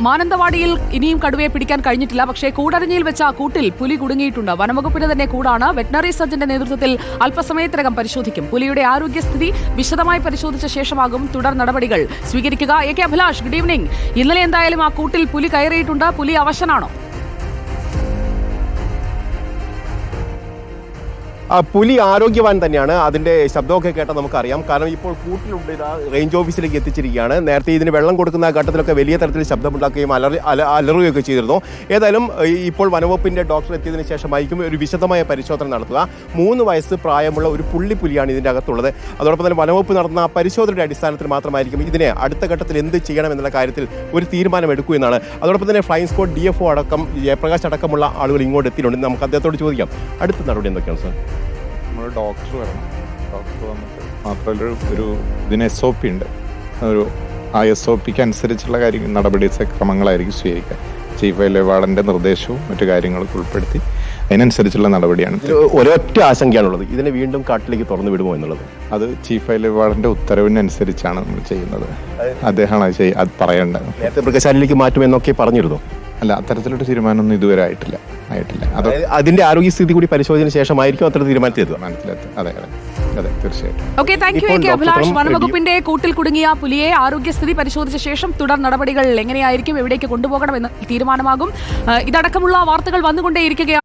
മാനന്തവാടിയിൽ ഇനിയും കടുവയെ പിടിക്കാൻ കഴിഞ്ഞിട്ടില്ല. പക്ഷേ കൂടരഞ്ഞിയിൽ വെച്ച ആ കൂട്ടിൽ പുലി കുടുങ്ങിയിട്ടുണ്ട്. വനംവകുപ്പിന്റെ തന്നെ കൂടാണ്. വെറ്റനറി സർജന്റെ നേതൃത്വത്തിൽ അല്പസമയത്തിനകം പരിശോധിക്കും. പുലിയുടെ ആരോഗ്യസ്ഥിതി വിശദമായി പരിശോധിച്ച ശേഷമാകും തുടർ നടപടികൾ സ്വീകരിക്കുക. A K Abhilash good evening ഇന്നലെ എന്തായാലും ആ കൂട്ടിൽ പുലി കയറിയിട്ടുണ്ട്. പുലി അവശനാണോ? പുലി ആരോഗ്യവാൻ തന്നെയാണ്. അതിന്റെ ശബ്ദമൊക്കെ കേട്ടാൽ നമുക്കറിയാം. കാരണം ഇപ്പോൾ കൂട്ടിലുണ്ട് ഇതാ റേഞ്ച് ഓഫീസിലേക്ക് എത്തിച്ചിരിക്കുകയാണ്. നേരത്തെ ഇതിന് വെള്ളം കൊടുക്കുന്ന ഘട്ടത്തിലൊക്കെ വലിയ തരത്തിൽ ശബ്ദമുണ്ടാക്കുകയും അലർ അല- അലറുകയൊക്കെ ചെയ്തിരുന്നു. ഏതായാലും ഇപ്പോൾ വനവകുപ്പിന്റെ ഡോക്ടർ ശേഷം ശേഷമായിരിക്കും ഒരു വിശദമായ പരിശോധന നടത്തുക. മൂന്ന് വയസ്സ് പ്രായമുള്ള ഒരു പുള്ളി പുലിയാണ് ഇതിന്റെ അകത്തുള്ളത്. അതോടൊപ്പം തന്നെ വനവകുപ്പ് നടത്തുന്ന പരിശോധനയുടെ അടിസ്ഥാനത്തിൽ മാത്രമായിരിക്കും ഇതിനെ അടുത്ത ഘട്ടത്തിൽ എന്ത് ചെയ്യണം എന്നുള്ള കാര്യത്തിൽ ഒരു തീരുമാനം എടുക്കൂ എന്നാണ്. അതോടൊപ്പം തന്നെ flying squad D F O അടക്കം ജയപ്രകാശ് അടക്കമുള്ള ആളുകൾ ഇങ്ങോട്ട് എത്തിയിട്ടുണ്ട്. നമുക്ക് അദ്ദേഹത്തോട് ചോദിക്കാം. അടുത്ത നടപടി എന്തൊക്കെയാണ് സാർ നമ്മൾ ഡോക്ടർ വരണം. ഡോക്ടർ വന്നിട്ട് മാത്രമല്ല ഒരു- ഇതിന് എസ് ഒ പി ഉണ്ട്. ഒരു ആ എസ് ഒ പിക്ക് അനുസരിച്ചുള്ള കാര്യങ്ങൾ നടപടി ക്രമങ്ങളായിരിക്കും സ്വീകരിക്കുക. ചീഫ് വൈൽഡ് വാർഡന്റെ നിർദ്ദേശവും മറ്റു കാര്യങ്ങളൊക്കെ ഉൾപ്പെടുത്തി അതിനനുസരിച്ചുള്ള നടപടിയാണ്. ഒരൊറ്റ ആശങ്കയാണുള്ളത്. ഇതിനെ വീണ്ടും കാട്ടിലേക്ക് തുറന്നു വിടുമോ എന്നുള്ളത്? അത് ചീഫ് വൈൽഡ് വാർഡന്റെ ഉത്തരവിനനുസരിച്ചാണ് നമ്മൾ ചെയ്യുന്നത്. അദ്ദേഹമാണ് അത് പറയേണ്ടത്. നേരത്തെ മൃഗശാലയിലേക്ക് മാറ്റുമെന്നൊക്കെ പറഞ്ഞിരുന്നു. അല്ല അത്തരത്തിലൊരു തീരുമാനമൊന്നും ഇതുവരെ ആയിട്ടില്ല. ആയിട്ടില്ല. അത് അതിന്റെ ആരോഗ്യസ്ഥിതി കൂടി പരിശോധന ശേഷമായിരിക്കും അത്ര തീരുമാനത്തിലെത്തുക. മനസ്സിലെത്തും അതെ അതെ. അതെ തീർച്ചയായിട്ടും. ഓക്കെ താങ്ക് യു എ ഇപ്പോൾ കെ ഡോക്ടർ അഭിലാഷ് വനംവകുപ്പിന്റെ കൂട്ടിൽ കുടുങ്ങിയ പുലിയെ ആരോഗ്യസ്ഥിതി പരിശോധിച്ച ശേഷം തുടർ നടപടികൾ എങ്ങനെയായിരിക്കും എവിടേക്ക് കൊണ്ടുപോകണമെന്ന് തീരുമാനമാകും. ഇതടക്കമുള്ള വാർത്തകൾ വന്നുകൊണ്ടേയിരിക്കുകയാണ്.